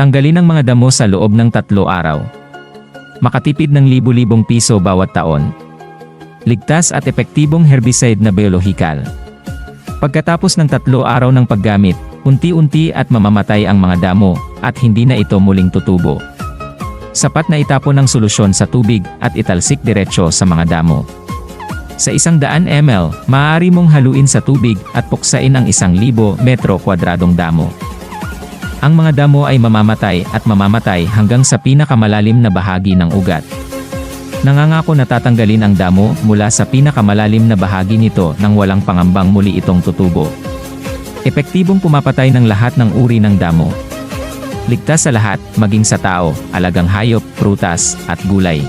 Tanggalin ang mga damo sa loob ng tatlo araw. Makatipid ng libu-libong piso bawat taon. Ligtas at epektibong herbicide na biyolohikal. Pagkatapos ng tatlo araw ng paggamit, unti-unti at mamamatay ang mga damo, at hindi na ito muling tutubo. Sapat na itapon ang solusyon sa tubig at italsik diretsyo sa mga damo. Sa isang daan ml, maaari mong haluin sa tubig at puksain ang isang libo metro kwadradong damo. Ang mga damo ay mamamatay at mamamatay hanggang sa pinakamalalim na bahagi ng ugat. Nangangako na tatanggalin ang damo mula sa pinakamalalim na bahagi nito nang walang pangambang muli itong tutubo. Epektibong pumapatay ng lahat ng uri ng damo. Ligtas sa lahat, maging sa tao, alagang hayop, prutas, at gulay.